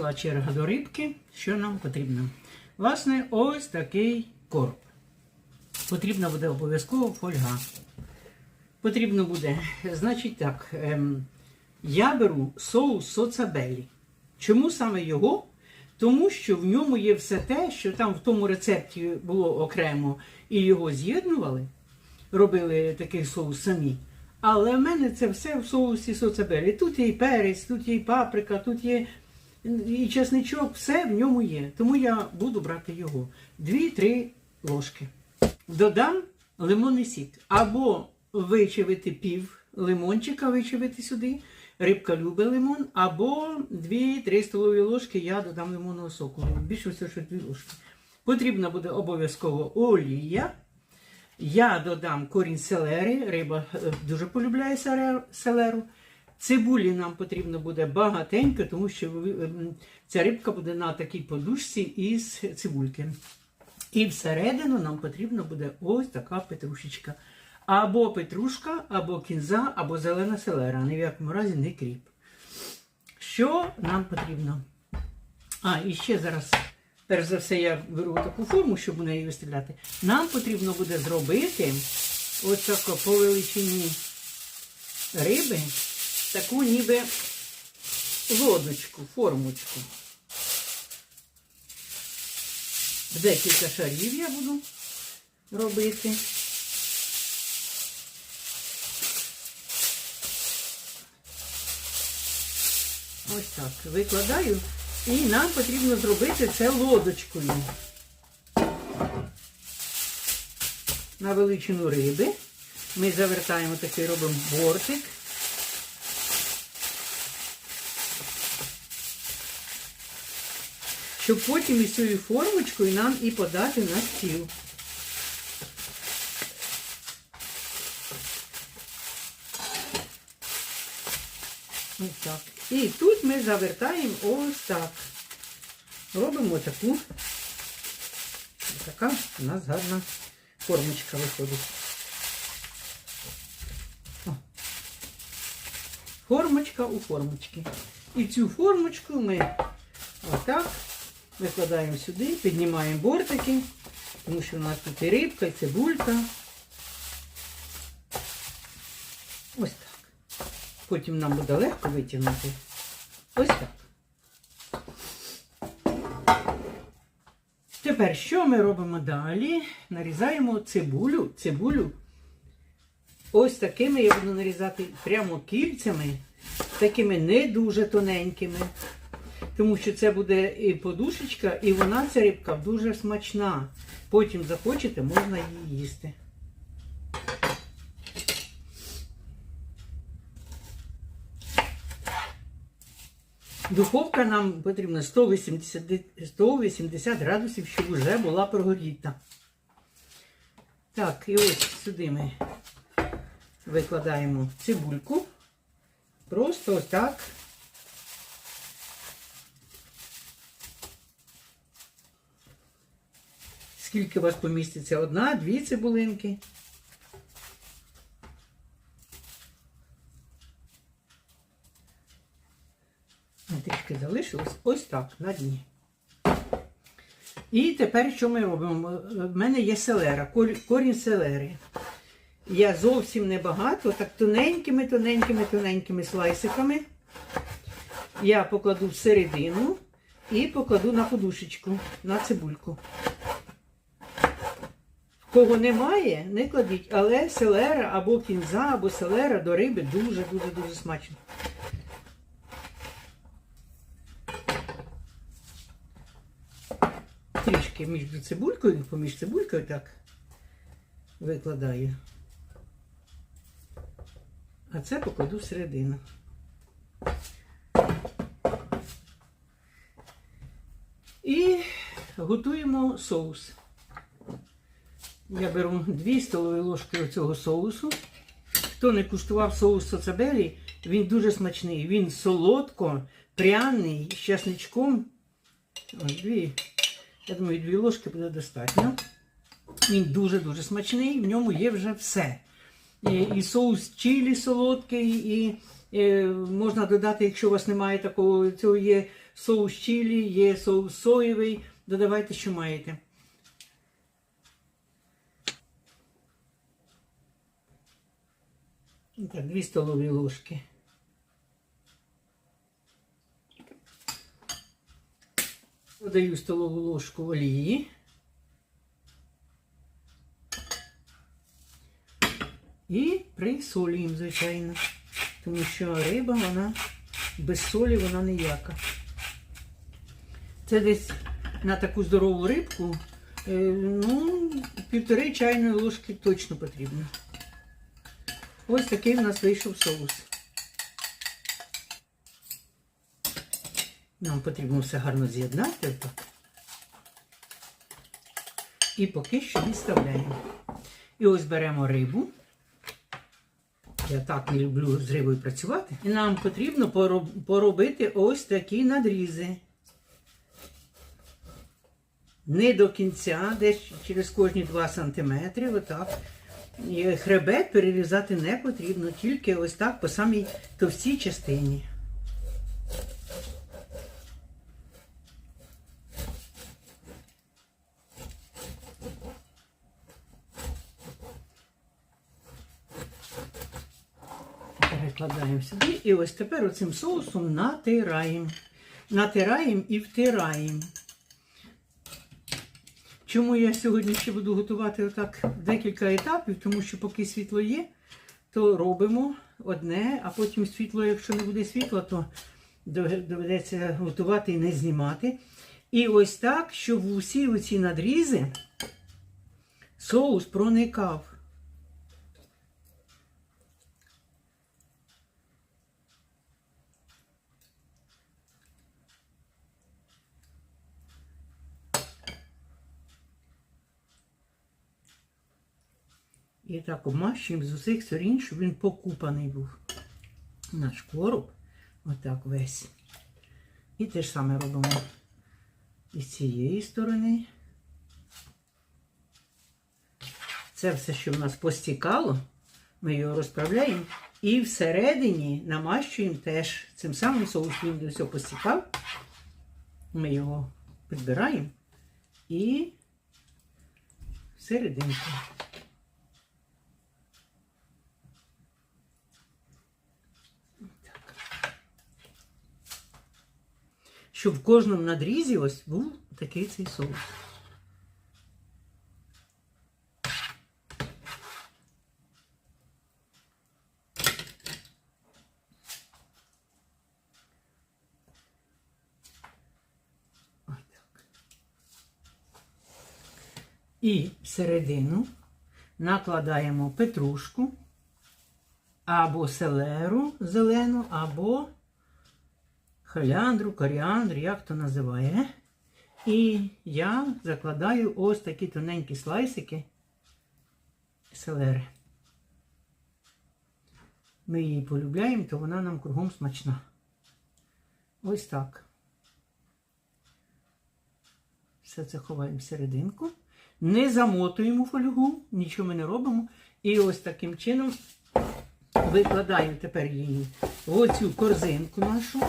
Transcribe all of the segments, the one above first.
Була черга до рибки. Що нам потрібно? Власне, ось такий короб. Потрібна буде обов'язково фольга. Потрібно буде, значить так, ем, я беру соус соцабелі. Чому саме його? Тому що в ньому є все те, що там в тому рецепті було окремо, і його з'єднували, робили такий соус самі. Але в мене це все в соусі соцабелі. Тут є і перець, тут є і паприка, тут є і чесничок, все в ньому є. Тому я буду брати його. Дві-три ложки. Додам лимонний сік. Або вичавити пів лимончика, вичавити сюди. Рибка любить лимон, або 2-3 столові ложки я додам лимонного соку. Більше всього, що 2 ложки. Потрібна буде обов'язково олія. Я додам корінь селери. Риба е, дуже полюбляє селеру. Цибулі нам потрібно буде багатенько, тому що ем, ця рибка буде на такій подушці із цибульки. І всередину нам потрібна буде ось така петрушечка. Або петрушка, або кінза, або зелена селера. Ні в якому разі не кріп. Що нам потрібно? А, і ще зараз, перш за все, я беру таку форму, щоб у неї виставляти. Нам потрібно буде зробити ось таку по величині риби, таку ніби лодочку, формочку. Декілька шарів я буду робити. Ось так. Викладаю. І нам потрібно зробити це лодочкою. На величину риби. Ми завертаємо такий робимо бортик. Щоб потім із цією формочкою нам і подати на стіл. Ось так. І тут ми завертаємо ось так. Робимо таку. Така у нас гарна формочка виходить. О. Формочка у формочці. І цю формочку ми отак викладаємо сюди, піднімаємо бортики, тому що у нас тут і рибка, і цибулька. Ось так. Потім нам буде легко витягнути. Ось так. Тепер що ми робимо далі? Нарізаємо цибулю. Цибулю. Ось такими я буду нарізати прямо кільцями, такими не дуже тоненькими. Тому що це буде і подушечка, і вона, ця рибка, дуже смачна. Потім захочете, можна її їсти. Духовка нам потрібна 180, 180 градусів, щоб вже була прогоріта. Так, і ось сюди ми викладаємо цибульку. Просто ось так. Скільки у вас поміститься? Одна, дві цибулинки. Трішки залишилось ось так на дні. І тепер що ми робимо? В мене є селера, корінь селери. Я зовсім небагато, так тоненькими, тоненькими, тоненькими слайсиками. Я покладу всередину і покладу на подушечку, на цибульку. Кого немає, не кладіть, але селера або кінза, або селера до риби дуже-дуже дуже смачно. Трішки між цибулькою, поміж цибулькою так викладаю. А це покладу всередину. І готуємо соус. Я беру 2 столові ложки цього соусу. Хто не куштував соус соцабелі, він дуже смачний. Він солодко, пряний, з часничком. Ось дві. Я думаю, дві ложки буде достатньо. Він дуже-дуже смачний, в ньому є вже все. І, і соус чилі солодкий, і е, можна додати, якщо у вас немає такого, цього є соус чилі, є соус соєвий. Додавайте, що маєте. Так, 2 столові ложки. Додаю столову ложку олії. І присолюємо, звичайно. Тому що риба, вона без солі вона ніяка. Це десь на таку здорову рибку, е, ну, півтори чайної ложки точно потрібно. Ось такий в нас вийшов соус. Нам потрібно все гарно з'єднати. І поки що відставляємо. І ось беремо рибу. Я так не люблю з рибою працювати. І нам потрібно поробити ось такі надрізи. Не до кінця, десь через кожні 2 см. Отак. Хребет перерізати не потрібно, тільки ось так по самій товстій частині. Перекладаємо сюди. І ось тепер оцим соусом натираємо. Натираємо і втираємо. Чому я сьогодні ще буду готувати отак декілька етапів, тому що поки світло є, то робимо одне, а потім світло, якщо не буде світла, то доведеться готувати і не знімати. І ось так, щоб усі оці надрізи соус проникав. І так обмащуємо з усіх сторін, щоб він покупаний був. Наш короб. Отак весь. І те ж саме робимо і з цієї сторони. Це все, що в нас постікало, ми його розправляємо. І всередині намащуємо теж цим самим соусом, він всього постікав. Ми його підбираємо і всерединку. Щоб в кожному надрізі ось був такий цей соус. І всередину накладаємо петрушку або селеру зелену, або халяндру, коріандру, як то називає. І я закладаю ось такі тоненькі слайсики селери. Ми її полюбляємо, то вона нам кругом смачна. Ось так. Все це ховаємо всерединку. Не замотуємо фольгу, нічого ми не робимо. І ось таким чином викладаємо тепер її в оцю корзинку нашу.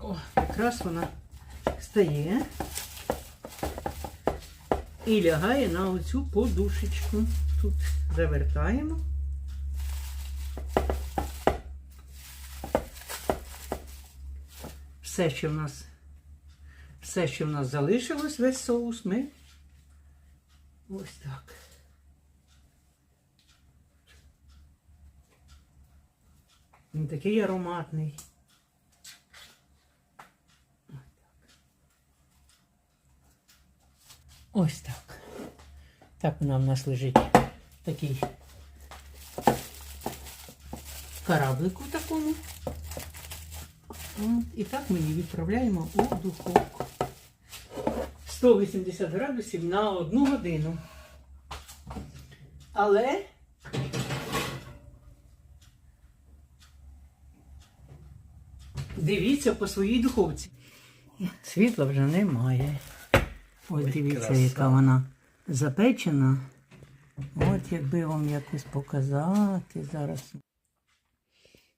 О, якраз вона стає і лягає на оцю подушечку. Тут завертаємо. Все, що в нас, все, що в нас залишилось, весь соус, ми ось так. Він такий ароматний. Ось так. Так вона в нас лежить такий кораблику такому. І так ми її відправляємо у духовку. 180 градусів на одну годину. Але дивіться по своїй духовці. Світла вже немає. Ось дивіться, яка вона запечена. От якби вам якось показати зараз.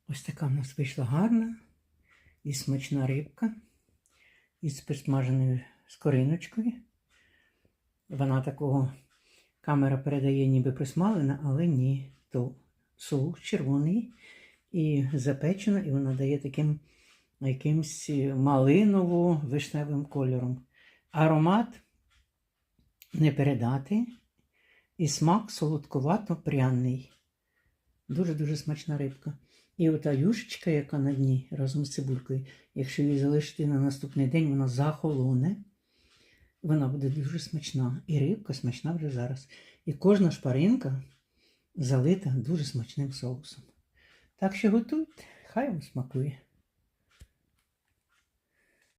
Ось така в нас вийшла гарна і смачна рибка із присмаженою скориночкою. Вона такого камера передає ніби присмалена, але ні. То соус червоний і запечена, і вона дає таким якимсь малиново-вишневим кольором. Аромат не передати. І смак солодковато-пряний. Дуже-дуже смачна рибка. І ота юшечка, яка на дні разом з цибулькою, якщо її залишити на наступний день, вона захолоне. Вона буде дуже смачна. І рибка смачна вже зараз. І кожна шпаринка залита дуже смачним соусом. Так що готуйте, хай вам смакує.